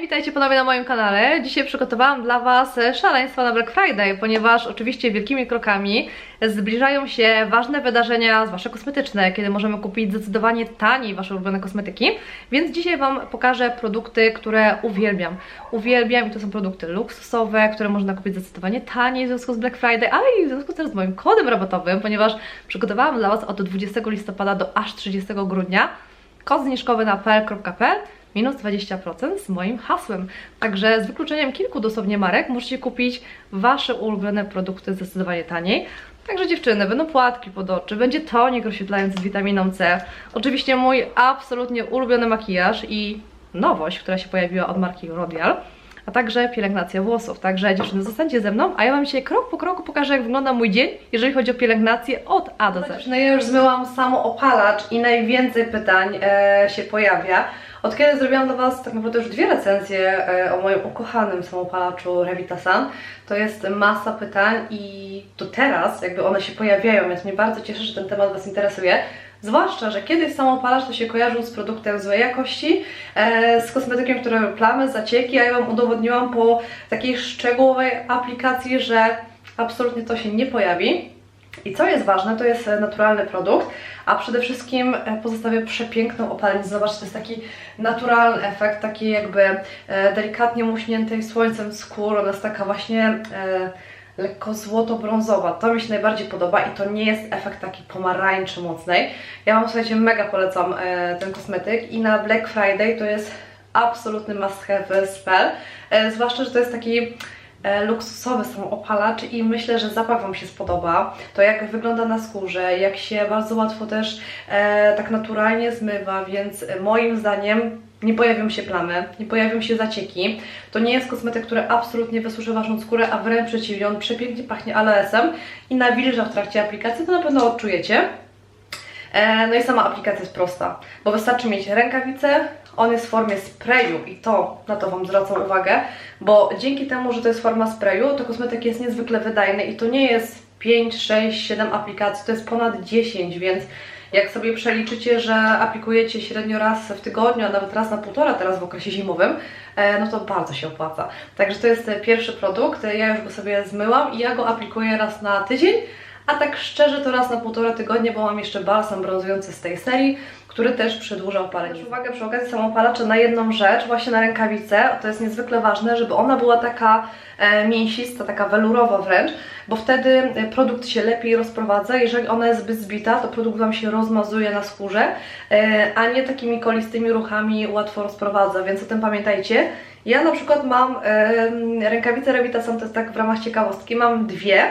Witajcie ponownie na moim kanale. Dzisiaj przygotowałam dla Was szaleństwa na Black Friday, ponieważ oczywiście wielkimi krokami zbliżają się ważne wydarzenia, zwłaszcza kosmetyczne, kiedy możemy kupić zdecydowanie taniej Wasze ulubione kosmetyki. Więc dzisiaj Wam pokażę produkty, które uwielbiam. Uwielbiam i to są produkty luksusowe, które można kupić zdecydowanie taniej w związku z Black Friday, ale i w związku też z moim kodem rabatowym, ponieważ przygotowałam dla Was od 20 listopada do aż 30 grudnia kod zniżkowy na pl.pl minus 20% z moim hasłem. Także z wykluczeniem kilku dosłownie marek możecie kupić Wasze ulubione produkty zdecydowanie taniej. Także dziewczyny, będą płatki pod oczy, będzie tonik rozświetlający z witaminą C. Oczywiście mój absolutnie ulubiony makijaż i nowość, która się pojawiła od marki Rodial a także pielęgnacja włosów. Także dziewczyny, zostańcie ze mną, a ja Wam dzisiaj krok po kroku pokażę, jak wygląda mój dzień, jeżeli chodzi o pielęgnację od A do Z. No ja już zmyłam samo opalacz i najwięcej pytań e, się pojawia. Od kiedy zrobiłam dla Was tak naprawdę już dwie recenzje e, o moim ukochanym samopalaczu Revitasan, to jest masa pytań i do teraz jakby one się pojawiają, więc mnie bardzo cieszę, że ten temat Was interesuje. Zwłaszcza, że kiedyś samopalacz to się kojarzył z produktem złej jakości, e, z kosmetykiem, który plamy, zacieki, a ja Wam udowodniłam po takiej szczegółowej aplikacji, że absolutnie to się nie pojawi. I co jest ważne, to jest naturalny produkt, a przede wszystkim e, pozostawia przepiękną opalenizę. Zobaczcie, to jest taki naturalny efekt, taki jakby e, delikatnie muśniętej słońcem skóry. Ona jest taka właśnie lekko złoto-brązowa. To mi się najbardziej podoba i to nie jest efekt taki pomarańczy mocnej. Ja Wam, słuchajcie, mega polecam e, ten kosmetyk i na Black Friday to jest absolutny must have spell, e, zwłaszcza, że to jest taki e, luksusowy samoopalacz i myślę, że zapach Wam się spodoba. To jak wygląda na skórze, jak się bardzo łatwo też e, tak naturalnie zmywa, więc moim zdaniem nie pojawią się plamy, nie pojawią się zacieki. To nie jest kosmetyk, który absolutnie wysuszy Waszą skórę, a wręcz przeciwnie, on przepięknie pachnie aloesem i nawilża w trakcie aplikacji, to na pewno odczujecie. E, No i sama aplikacja jest prosta, bo wystarczy mieć rękawice, on jest w formie sprayu i to, na to Wam zwracam uwagę, bo dzięki temu, że to jest forma sprayu, to kosmetyk jest niezwykle wydajny i to nie jest 5, 6, 7 aplikacji, to jest ponad 10, więc jak sobie przeliczycie, że aplikujecie średnio raz w tygodniu, a nawet raz na półtora teraz w okresie zimowym, e, no to bardzo się opłaca. Także to jest e, pierwszy produkt, ja już go sobie zmyłam i ja go aplikuję raz na tydzień, a tak szczerze to raz na półtora tygodnia, bo mam jeszcze balsam brązujący z tej serii, który też przedłuża opalenie. uwagę przy okazji samopalacza na jedną rzecz, właśnie na rękawicę, to jest niezwykle ważne, żeby ona była taka e, mięsista, taka welurowa wręcz, bo wtedy e, produkt się lepiej rozprowadza. Jeżeli ona jest zbyt zbita, to produkt Wam się rozmazuje na skórze, e, a nie takimi kolistymi ruchami łatwo rozprowadza, więc o tym pamiętajcie. Ja na przykład mam e, rękawice Revitasan, to jest tak w ramach ciekawostki, mam dwie.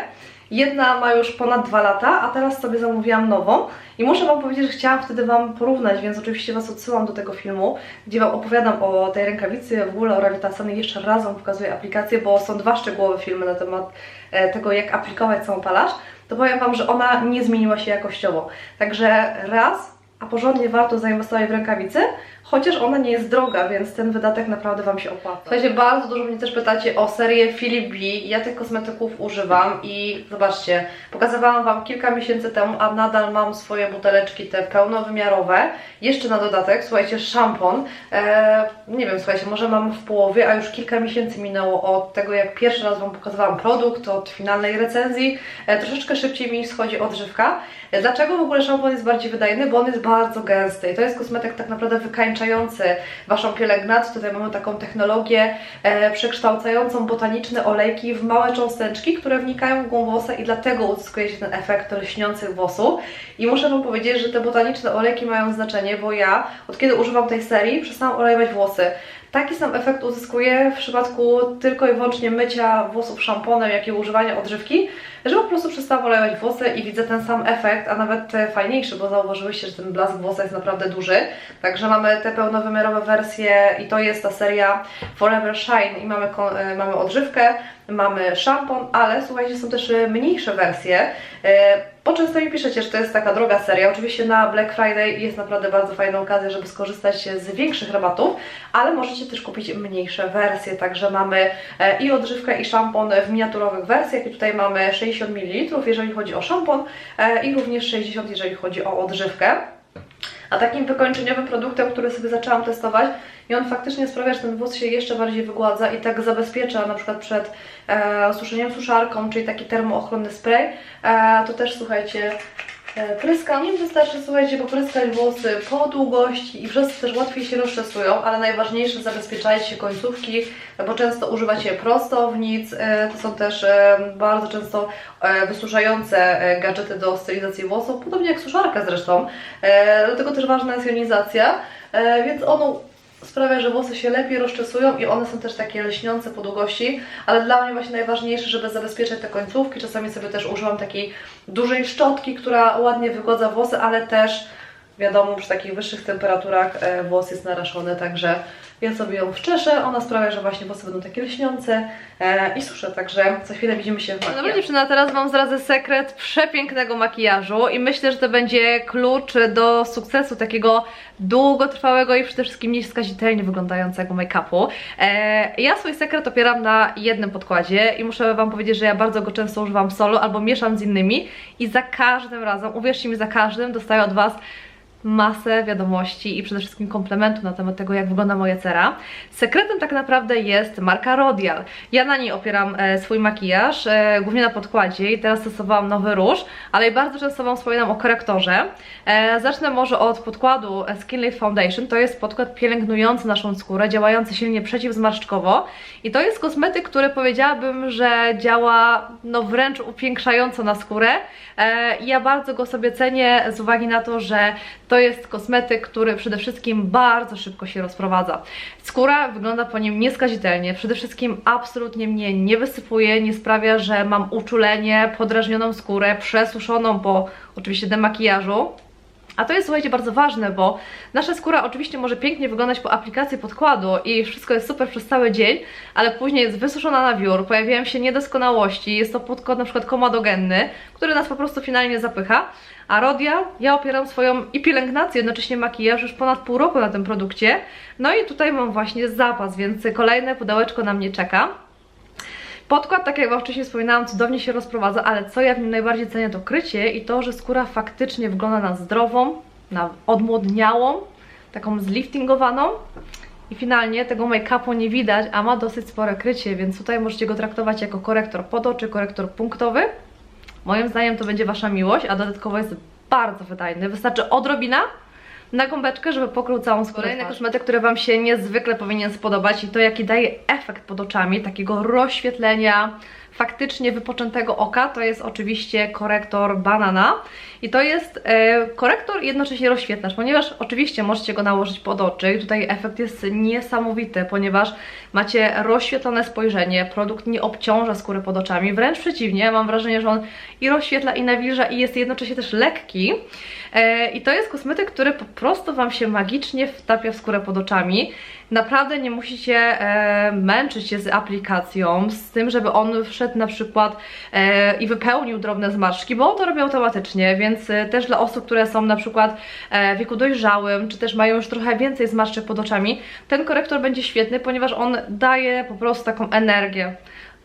Jedna ma już ponad dwa lata, a teraz sobie zamówiłam nową. I muszę Wam powiedzieć, że chciałam wtedy Wam porównać, więc oczywiście Was odsyłam do tego filmu, gdzie Wam opowiadam o tej rękawicy, w ogóle o Revitasan i jeszcze raz Wam pokazuję aplikację, bo są dwa szczegółowe filmy na temat e, tego, jak aplikować samopalacz, to powiem Wam, że ona nie zmieniła się jakościowo. Także raz, a porządnie warto zainwestować w rękawicy, chociaż ona nie jest droga, więc ten wydatek naprawdę Wam się opłaca. Słuchajcie, bardzo dużo mnie też pytacie o serię Philip B. Ja tych kosmetyków używam i zobaczcie, pokazywałam Wam kilka miesięcy temu, a nadal mam swoje buteleczki te pełnowymiarowe. Jeszcze na dodatek, słuchajcie, szampon. Eee, nie wiem, słuchajcie, może mam w połowie, a już kilka miesięcy minęło od tego, jak pierwszy raz Wam pokazywałam produkt, od finalnej recenzji. E, troszeczkę szybciej mi schodzi odżywka. Dlaczego w ogóle szampon jest bardziej wydajny? Bo on jest bardzo gęsty i to jest kosmetyk tak naprawdę wykańczający Waszą pielęgnację. Tutaj mamy taką technologię e, przekształcającą botaniczne olejki w małe cząsteczki, które wnikają w głąb włosa i dlatego uzyskuje się ten efekt lśniących włosów. I muszę Wam powiedzieć, że te botaniczne olejki mają znaczenie, bo ja od kiedy używam tej serii przestałam olejować włosy. Taki sam efekt uzyskuję w przypadku tylko i wyłącznie mycia włosów szamponem, jak i używania odżywki, że po prostu przestałam olejować włosy i widzę ten sam efekt, a nawet e, fajniejszy, bo zauważyłyście, że ten blask włosa jest naprawdę duży. Także mamy te pełnowymiarowe wersje i to jest ta seria Forever Shine i mamy, e, mamy odżywkę, mamy szampon, ale słuchajcie, są też e, mniejsze wersje. E, Bo często mi piszecie, że to jest taka droga seria. Oczywiście na Black Friday jest naprawdę bardzo fajna okazja, żeby skorzystać z większych rabatów, ale możecie też kupić mniejsze wersje. Także mamy e, i odżywkę, i szampon w miniaturowych wersjach. I tutaj mamy 60 ml, jeżeli chodzi o szampon, e, i również 60, jeżeli chodzi o odżywkę. A takim wykończeniowym produktem, który sobie zaczęłam testować i on faktycznie sprawia, że ten włos się jeszcze bardziej wygładza i tak zabezpiecza na przykład przed e, suszeniem suszarką, czyli taki termoochronny spray, e, to też słuchajcie, pryskaniem wystarczy, słuchajcie, popryskać włosy po długości i to też łatwiej się rozczesują, ale najważniejsze zabezpieczajcie końcówki, bo często używacie prostownic, e, to są też e, bardzo często e, wysuszające e, gadżety do stylizacji włosów, podobnie jak suszarka zresztą, e, dlatego też ważna jest jonizacja, e, więc ono sprawia, że włosy się lepiej rozczesują i one są też takie lśniące po długości, ale dla mnie właśnie najważniejsze, żeby zabezpieczyć te końcówki, czasami sobie też używam takiej dużej szczotki, która ładnie wygładza włosy, ale też wiadomo, przy takich wyższych temperaturach e, włos jest narażony, także ja sobie ją wczeszę, ona sprawia, że właśnie włosy będą takie lśniące e, i suszę, także za chwilę widzimy się w makijażu. Dobra dziewczyna, teraz Wam zdradzę sekret przepięknego makijażu i myślę, że to będzie klucz do sukcesu takiego długotrwałego i przede wszystkim nieskazitelnie wyglądającego make-upu. E, ja swój sekret opieram na jednym podkładzie i muszę Wam powiedzieć, że ja bardzo go często używam solo albo mieszam z innymi i za każdym razem, uwierzcie mi, za każdym dostaję od Was masę wiadomości i przede wszystkim komplementu na temat tego, jak wygląda moja cera. Sekretem tak naprawdę jest marka Rodial. Ja na niej opieram e, swój makijaż, e, głównie na podkładzie i teraz stosowałam nowy róż, ale i bardzo często Wam wspominam o korektorze. E, zacznę może od podkładu e, Skin Lift Foundation. To jest podkład pielęgnujący naszą skórę, działający silnie przeciwzmarszczkowo i to jest kosmetyk, który powiedziałabym, że działa no wręcz upiększająco na skórę. E, ja bardzo go sobie cenię z uwagi na to, że to jest kosmetyk, który przede wszystkim bardzo szybko się rozprowadza. Skóra wygląda po nim nieskazitelnie, przede wszystkim absolutnie mnie nie wysypuje, nie sprawia, że mam uczulenie, podrażnioną skórę, przesuszoną po oczywiście demakijażu. A to jest, słuchajcie, bardzo ważne, bo nasza skóra oczywiście może pięknie wyglądać po aplikacji podkładu i wszystko jest super przez cały dzień, ale później jest wysuszona na wiór, pojawiają się niedoskonałości, jest to podkład na przykład komadogenny, który nas po prostu finalnie zapycha. A Rodial, ja opieram swoją i pielęgnację, jednocześnie makijaż już ponad pół roku na tym produkcie. No i tutaj mam właśnie zapas, więc kolejne pudełeczko na mnie czeka. Podkład, tak jak Wam wcześniej wspominałam, cudownie się rozprowadza, ale co ja w nim najbardziej cenię to krycie i to, że skóra faktycznie wygląda na zdrową, na odmłodniałą, taką zliftingowaną. I finalnie tego make-upu nie widać, a ma dosyć spore krycie, więc tutaj możecie go traktować jako korektor pod oczy, korektor punktowy. Moim zdaniem to będzie Wasza miłość, a dodatkowo jest bardzo wydajny. Wystarczy odrobina na gąbeczkę, żeby pokrył całą skórę. Kolejny kosmetyk, który Wam się niezwykle powinien spodobać i to jaki daje efekt pod oczami, takiego rozświetlenia, faktycznie wypoczętego oka, to jest oczywiście korektor Banana. I to jest e, korektor jednocześnie rozświetlacz, ponieważ oczywiście możecie go nałożyć pod oczy i tutaj efekt jest niesamowity, ponieważ macie rozświetlone spojrzenie, produkt nie obciąża skóry pod oczami, wręcz przeciwnie, mam wrażenie, że on i rozświetla i nawilża i jest jednocześnie też lekki. E, i to jest kosmetyk, który po prostu Wam się magicznie wtapia w skórę pod oczami, naprawdę nie musicie e, męczyć się z aplikacją, z tym, żeby on wszedł na przykład e, i wypełnił drobne zmarszczki, bo on to robi automatycznie, więc e, też dla osób, które są na przykład e, w wieku dojrzałym, czy też mają już trochę więcej zmarszczek pod oczami, ten korektor będzie świetny, ponieważ on daje po prostu taką energię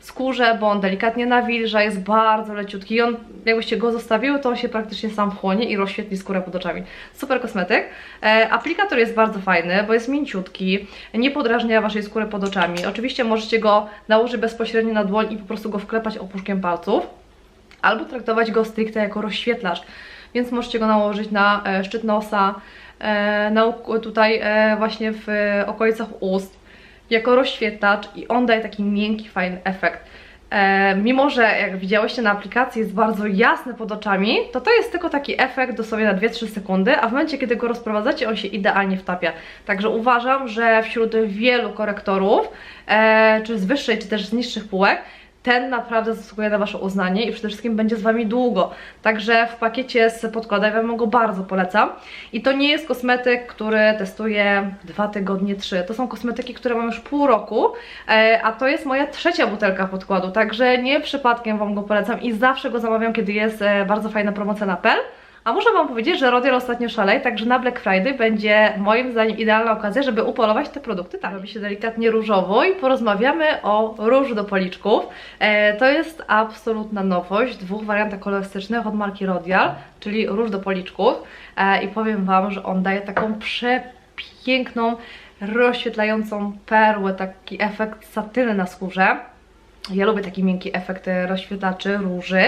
skórze, bo on delikatnie nawilża, jest bardzo leciutki i on, jakbyście go zostawiły, to on się praktycznie sam wchłonie i rozświetli skórę pod oczami. Super kosmetyk. E, aplikator jest bardzo fajny, bo jest mięciutki, nie podrażnia Waszej skóry pod oczami. Oczywiście możecie go nałożyć bezpośrednio na dłoń i po prostu go wklepać opuszkiem palców, albo traktować go stricte jako rozświetlacz, więc możecie go nałożyć na e, szczyt nosa, e, na, tutaj e, właśnie w okolicach ust, jako rozświetlacz i on daje taki miękki, fajny efekt. E, mimo, że jak widziałyście na aplikacji jest bardzo jasny pod oczami, to to jest tylko taki efekt dosłownie na 2-3 sekundy, a w momencie, kiedy go rozprowadzacie, on się idealnie wtapia. Także uważam, że wśród wielu korektorów, e, czy z wyższej, czy też z niższych półek, ten naprawdę zasługuje na Wasze uznanie i przede wszystkim będzie z Wami długo. Także w pakiecie z podkładem Wam go bardzo polecam. I to nie jest kosmetyk, który testuję dwa tygodnie, trzy. To są kosmetyki, które mam już pół roku, e, a to jest moja trzecia butelka podkładu, także nie przypadkiem Wam go polecam i zawsze go zamawiam, kiedy jest e, bardzo fajna promocja na PEL A muszę Wam powiedzieć, że Rodial ostatnio szalej, także na Black Friday będzie moim zdaniem idealna okazja, żeby upolować te produkty tak. Robi się delikatnie różowo i porozmawiamy o róż do policzków. E, to jest absolutna nowość, dwóch wariantach kolorystycznych od marki Rodial, czyli róż do policzków. E, I powiem Wam, że on daje taką przepiękną, rozświetlającą perłę, taki efekt satyny na skórze. Ja lubię taki miękki efekt e, rozświetlaczy róży,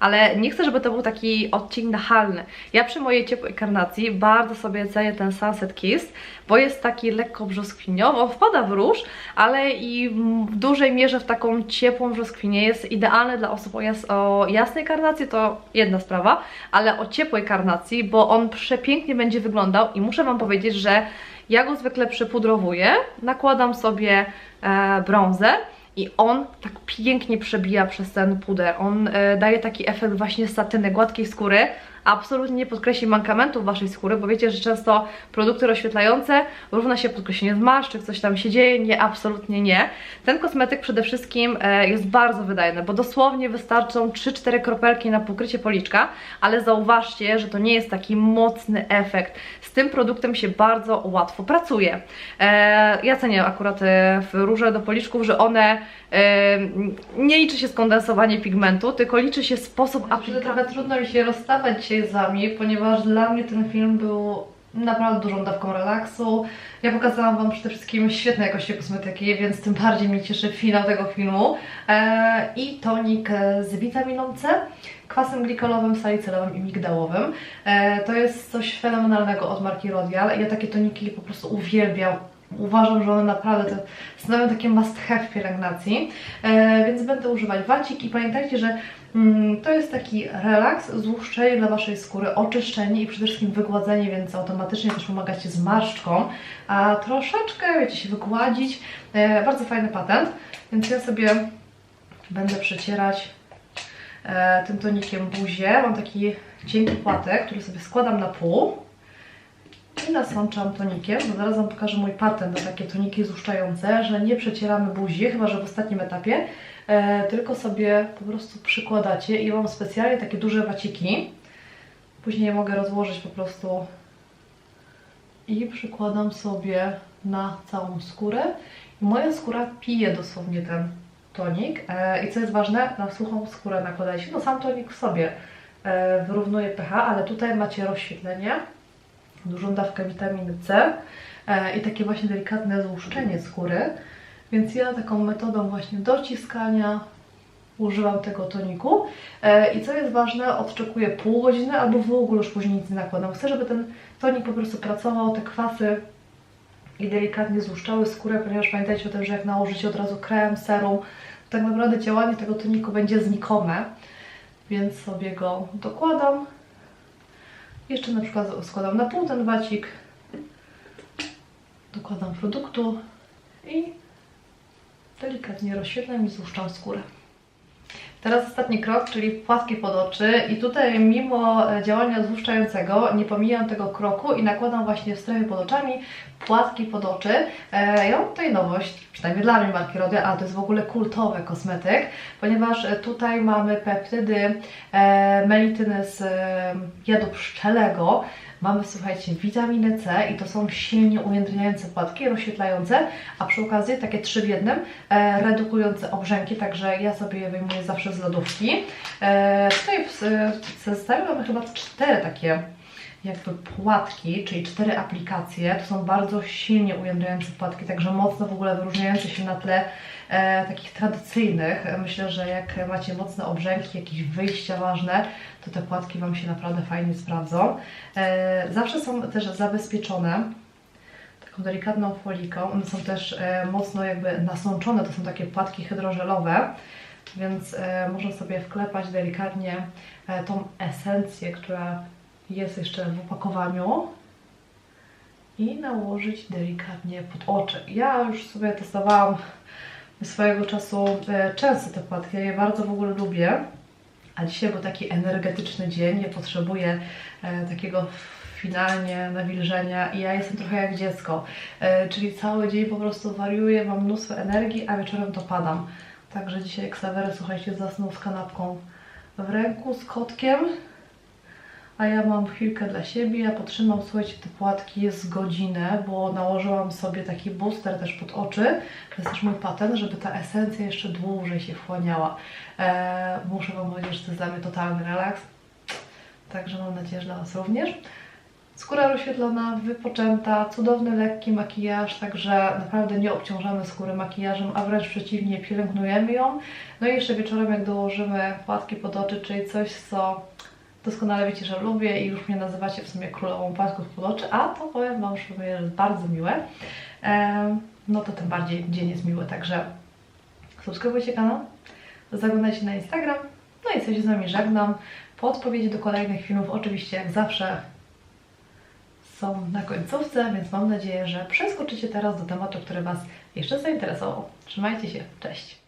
ale nie chcę, żeby to był taki odcień nachalny. Ja przy mojej ciepłej karnacji bardzo sobie cenię ten Sunset Kiss, bo jest taki lekko brzoskwiniowy, on wpada w róż, ale i w dużej mierze w taką ciepłą brzoskwinię jest idealny dla osób o, jas o jasnej karnacji, to jedna sprawa, ale o ciepłej karnacji, bo on przepięknie będzie wyglądał i muszę Wam powiedzieć, że ja go zwykle przypudrowuję, nakładam sobie e, brązę, i on tak pięknie przebija przez ten puder. On e, daje taki efekt właśnie satyny, gładkiej skóry, absolutnie nie podkreśli mankamentów waszej skóry, bo wiecie, że często produkty rozświetlające równa się podkreślenie zmarszczek, coś tam się dzieje, nie, absolutnie nie. Ten kosmetyk przede wszystkim e, jest bardzo wydajny, bo dosłownie wystarczą 3-4 kropelki na pokrycie policzka, ale zauważcie, że to nie jest taki mocny efekt. Z tym produktem się bardzo łatwo pracuje. E, ja cenię akurat e, w róże do policzków, że one nie liczy się skondensowanie pigmentu, tylko liczy się sposób aplikacji. Trochę trudno mi się rozstawać z Wami, ponieważ dla mnie ten film był naprawdę dużą dawką relaksu. Ja pokazałam Wam przede wszystkim świetne jakości kosmetyki, więc tym bardziej mnie cieszy finał tego filmu. Eee, I tonik z witaminą C, kwasem glikolowym, salicylowym i migdałowym. Eee, to jest coś fenomenalnego od marki Rodial. Ja takie toniki po prostu uwielbiam uważam, że one naprawdę to stanowią takie must have w pielęgnacji, e, więc będę używać wacik i pamiętajcie, że mm, to jest taki relaks, złuszczenie dla Waszej skóry, oczyszczenie i przede wszystkim wygładzenie, więc automatycznie też pomagacie z marszczką, a troszeczkę, wiecie, się wygładzić. E, bardzo fajny patent, więc ja sobie będę przecierać e, tym tonikiem buzię. Mam taki cienki płatek, który sobie składam na pół i nasączam tonikiem, bo zaraz Wam pokażę mój patent na takie toniki złuszczające, że nie przecieramy buzi, chyba że w ostatnim etapie, e, tylko sobie po prostu przykładacie i mam specjalnie takie duże waciki. Później je mogę rozłożyć po prostu i przykładam sobie na całą skórę. I moja skóra pije dosłownie ten tonik e, i co jest ważne, na suchą skórę nakładajcie, no sam tonik w sobie e, wyrównuje pH, ale tutaj macie rozświetlenie dużą dawkę witaminy C e, i takie właśnie delikatne złuszczenie skóry. Więc ja taką metodą właśnie dociskania używam tego toniku. E, I co jest ważne, odczekuję pół godziny albo w ogóle już później nic nie nakładam. Chcę, żeby ten tonik po prostu pracował, te kwasy i delikatnie złuszczały skórę, ponieważ pamiętajcie o tym, że jak nałożycie od razu krem, serum, tak naprawdę działanie tego toniku będzie znikome. Więc sobie go dokładam jeszcze na przykład składam na pół ten wacik, dokładam produktu i delikatnie rozświetlam i złuszczam skórę. Teraz ostatni krok, czyli płatki pod oczy i tutaj mimo działania złuszczającego nie pomijam tego kroku i nakładam właśnie w strefie pod oczami płatki pod oczy. E, ja mam tutaj nowość, przynajmniej dla mnie marki Rody, a to jest w ogóle kultowy kosmetyk, ponieważ tutaj mamy peptydy e, melityny z e, jadu pszczelego, Mamy, słuchajcie, witaminę C i to są silnie ujędrniające płatki, rozświetlające, a przy okazji takie trzy w jednym, e, redukujące obrzęki, także ja sobie je wyjmuję zawsze z lodówki. E, tutaj w, w zestawie mamy chyba cztery takie jakby płatki, czyli cztery aplikacje. To są bardzo silnie ujędrniające płatki, także mocno w ogóle wyróżniające się na tle e, takich tradycyjnych. Myślę, że jak macie mocne obrzęki, jakieś wyjścia ważne, to te płatki Wam się naprawdę fajnie sprawdzą. E, zawsze są też zabezpieczone taką delikatną foliką. One są też e, mocno jakby nasączone, to są takie płatki hydrożelowe, więc e, można sobie wklepać delikatnie e, tą esencję, która jest jeszcze w opakowaniu i nałożyć delikatnie pod oczy. Ja już sobie testowałam swojego czasu często te płatki, ja je bardzo w ogóle lubię, a dzisiaj był taki energetyczny dzień, nie potrzebuję e, takiego finalnie nawilżenia i ja jestem trochę jak dziecko, e, czyli cały dzień po prostu wariuję, mam mnóstwo energii, a wieczorem to padam. Także dzisiaj Ksawery, słuchajcie, zasnął z kanapką w ręku, z kotkiem, a ja mam chwilkę dla siebie. Ja potrzymam, słuchajcie, te płatki z godzinę, bo nałożyłam sobie taki booster też pod oczy. To jest też mój patent, żeby ta esencja jeszcze dłużej się wchłaniała. Eee, muszę Wam powiedzieć, że to jest dla mnie totalny relaks. Także mam nadzieję, że dla Was również. Skóra rozświetlona, wypoczęta, cudowny, lekki makijaż, także naprawdę nie obciążamy skóry makijażem, a wręcz przeciwnie, pielęgnujemy ją. No i jeszcze wieczorem, jak dołożymy płatki pod oczy, czyli coś, co doskonale wiecie, że lubię i już mnie nazywacie w sumie królową płatków pod oczy, a to powiem Wam, że jest bardzo miłe. No to tym bardziej dzień jest miły, także subskrybujcie kanał, zaglądajcie na Instagram, no i coś z Wami żegnam. Podpowiedzi do kolejnych filmów oczywiście jak zawsze są na końcówce, więc mam nadzieję, że przeskoczycie teraz do tematu, który Was jeszcze zainteresował. Trzymajcie się, cześć!